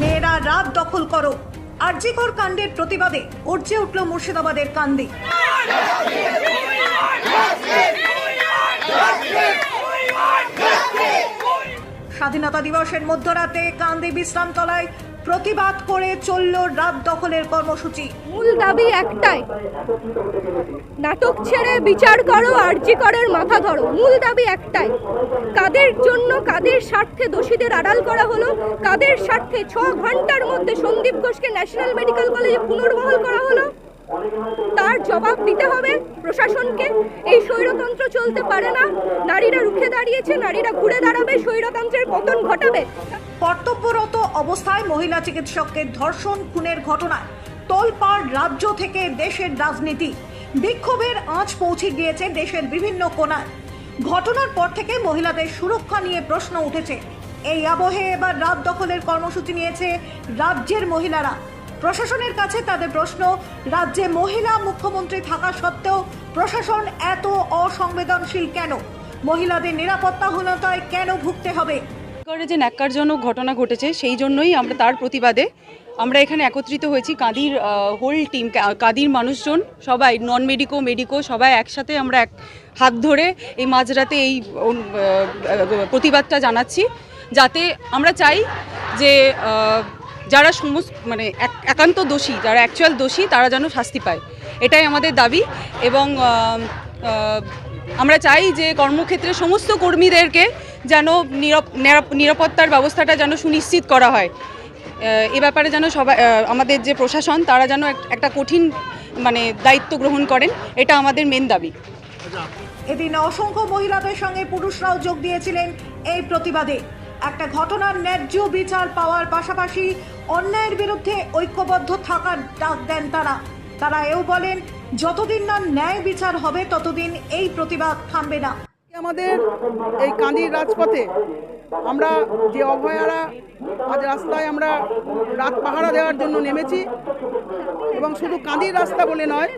মেয়েরা রাত দখল করো। আরজিকর কাণ্ডের প্রতিবাদে অর্জে উঠল মুর্শিদাবাদের কান্দি। স্বাধীনতা দিবসের মধ্যরাতে কান্দি বিশ্রামতলায় প্রতিবাদ করে চলল রাত দখলের কর্মসূচি। মূল দাবি একটাই। নাটক ছেড়ে বিচার করো, আরজি করের মাথা ধরো। মূল দাবি একটাই। কাদের জন্য কাদের স্বার্থে দোষীদের আড়াল করা হলো, কাদের স্বার্থে ছ ঘণ্টার মধ্যে সন্দীপ ঘোষকে ন্যাশনাল মেডিকেল কলেজে পুনর্বহাল করা হলো? তার জবাব দিতে হবে প্রশাসনকে। এই স্বৈরতন্ত্র চলতে পারে না। নারীরা রুখে দাঁড়িয়েছে, নারীরা ঘুরে দাঁড়াবে, স্বৈরতন্ত্রের পতন ঘটাবে। কর্তব্যরত অবস্থায় মহিলা চিকিৎসককে ধর্ষণ, খুনের ঘটনায় রাজ্য থেকে দেশের রাজনীতি। বিক্ষোভের আঁচ পৌঁছে গিয়েছে দেশের বিভিন্ন কোণায়। ঘটনার পর থেকে মহিলাদের সুরক্ষা নিয়ে প্রশ্ন উঠেছে। এই আবহে এবার রাত দখলের কর্মসূচি নিয়েছে রাজ্যের মহিলারা। প্রশাসনের কাছে তাদের প্রশ্ন, রাজ্যে মহিলা মুখ্যমন্ত্রী থাকা সত্ত্বেও প্রশাসন এত অসংবেদনশীল কেন? মহিলাদের নিরাপত্তাহীনতায় কেন ভুগতে হবে? যে ন্যাক্কারজনক ঘটনা ঘটেছে, সেই জন্যই আমরা তার প্রতিবাদে আমরা এখানে একত্রিত হয়েছি। কাদির হোল টিম কাদির মানুষজন, সবাই নন মেডিকো মেডিকো সবাই একসাথে আমরা এক হাত ধরে এই মাঝরাতে এই প্রতিবাদটা জানাচ্ছি। যাতে আমরা চাই যে যারা সমস্ত মানে এক- একান্ত দোষী, যারা অ্যাকচুয়াল দোষী, তারা যেন শাস্তি পায়। এটাই আমাদের দাবি এবং আমরা চাই যে কর্মক্ষেত্রে সমস্ত কর্মীদেরকে যেন নিরাপ- নিরাপ- নিরাপত্তার ব্যবস্থাটা যেন সুনিশ্চিত করা হয়। এ ব্যাপারে যেন সবাই আমাদের যে প্রশাসন, তারা যেন একটা কঠিন মানে দায়িত্ব গ্রহণ করেন, এটা আমাদের মেন দাবি। এদিন অসংখ্য মহিলাদের সঙ্গে পুরুষরাও যোগ দিয়েছিলেন এই প্রতিবাদে। একটা ঘটনার ন্যায্য বিচার পাওয়ার পাশাপাশি অন্যায়ের বিরুদ্ধে ঐক্যবদ্ধ থাকার ডাক দেন তারা। তারা এও বলেন, যতদিন না ন্যায় বিচার হবে, ততদিন এই প্রতিবাদ থামবে না। আমাদের এই কান্দির রাজপথে আমরা যে অভয়ারা আজ রাস্তায় আমরা রাত পাহারা দেওয়ার জন্য নেমেছি, এবং শুধু কাঁদির রাস্তা বলে নয়,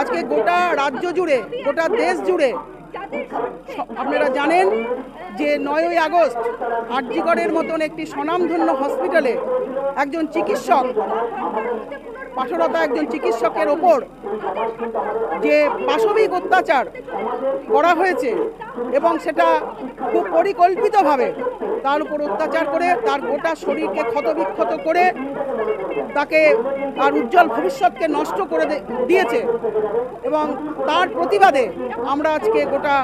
আজকে গোটা রাজ্য জুড়ে, গোটা দেশ জুড়ে আপনারা জানেন যে নয়ই আগস্ট আরজিগড়ের মতন একটি স্বনামধন্য হসপিটালে একজন চিকিৎসক পাঠরতা একজন চিকিৎসকের ওপর যে পাশবিক অত্যাচার করা হয়েছে এবং সেটা খুব পরিকল্পিতভাবে তার উপর অত্যাচার করে, তার গোটা শরীরকে ক্ষতবিক্ষত করে, তাকে তার উজ্জ্বল ভবিষ্যৎকে নষ্ট করে দিয়েছে এবং তার প্রতিবাদে আমরা আজকে গোটা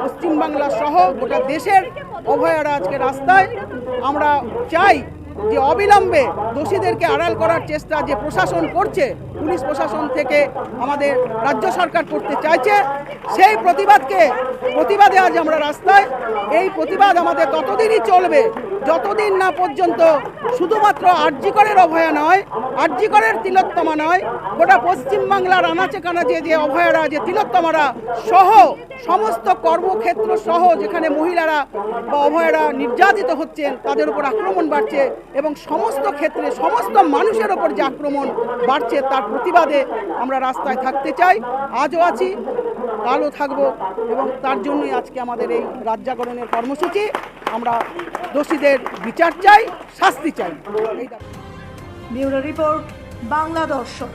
পশ্চিমবাংলা সহ গোটা দেশের অভয়ারা আজকে রাস্তায় আমরা চাই যে অবিলম্বে দোষীদেরকে আড়াল করার চেষ্টা যে প্রশাসন করছে, পুলিশ প্রশাসন থেকে আমাদের রাজ্য সরকার করতে চাইছে, সেই প্রতিবাদকে প্রতিবাদে আজ আমরা রাস্তায়। এই প্রতিবাদ আমাদের ততদিনই চলবে, যতদিন না পর্যন্ত শুধুমাত্র আর্যিকরের অভয়া নয় আর্যিকরের তিলোত্তমা নয়, গোটা পশ্চিমবাংলার আনাচে কানাচে যে অভয়ারা, যে তিলোত্তমারা সহ সমস্ত কর্মক্ষেত্র সহ যেখানে মহিলারা বা অভয়ারা নির্যাতিত হচ্ছেন, তাদের উপর আক্রমণ বাড়ছে। এবং সমস্ত ক্ষেত্রে সমস্ত মানুষের ওপর যে আক্রমণ বাড়ছে তার প্রতিবাদে আমরা রাস্তায় থাকতে চাই। আজও আছি, কালও থাকব এবং তার জন্যই আজকে আমাদের এই রাজ্যাকরণের কর্মসূচি। আমরা দোষীদের বিচার চাই, শাস্তি চাই। রিপোর্ট, বাংলা দর্শন